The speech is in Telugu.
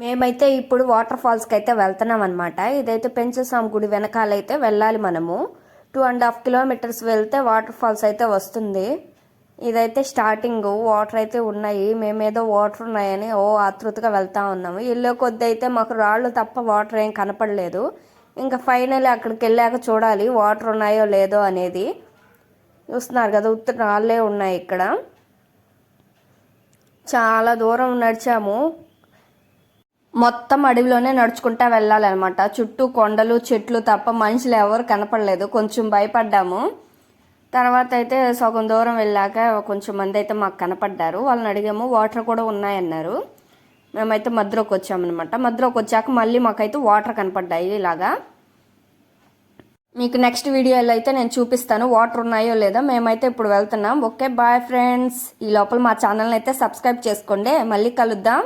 మేమైతే ఇప్పుడు వాటర్ ఫాల్స్కి అయితే వెళ్తున్నాం అనమాట ఇదైతే పెంచసాం గుడి వెనకాలైతే వెళ్ళాలి మనము. టూ అండ్ హాఫ్ కిలోమీటర్స్ వెళ్తే వాటర్ ఫాల్స్ అయితే వస్తుంది. ఇదైతే స్టార్టింగ్. వాటర్ అయితే ఉన్నాయి. మేమేదో వాటర్ ఉన్నాయని ఓ ఆతృతగా వెళ్తా ఉన్నాము. ఇల్లు కొద్ది అయితే మాకు రాళ్ళు తప్ప వాటర్ ఏం కనపడలేదు. ఇంకా ఫైనల్ అక్కడికి వెళ్ళాక చూడాలి వాటర్ ఉన్నాయో లేదో అనేది. చూస్తున్నారు కదా ఉత్తర రాళ్ళే ఉన్నాయి ఇక్కడ. చాలా దూరం నడిచాము. మొత్తం అడవిలోనే నడుచుకుంటా వెళ్ళాలన్నమాట. చుట్టూ కొండలు చెట్లు తప్ప మనుషులు ఎవరు కనపడలేదు. కొంచెం భయపడ్డాము. తర్వాత అయితే సగం దూరం వెళ్ళాక కొంచెం మంది అయితే మాకు కనపడ్డారు. వాళ్ళని అడిగాము వాటర్ కూడా ఉన్నాయన్నారు. మేమైతే మధ్యలోకి వచ్చామన్నమాట. మధ్యలోకి వచ్చాక మళ్ళీ మాకైతే వాటర్ కనపడ్డాయి ఇలాగా. మీకు నెక్స్ట్ వీడియోలో అయితే నేను చూపిస్తాను వాటర్ ఉన్నాయో లేదో. మేమైతే ఇప్పుడు వెళ్తున్నాం. Okay bye friends. ఈ లోపల మా ఛానల్ని అయితే సబ్స్క్రైబ్ చేసుకోండి. మళ్ళీ కలుద్దాం.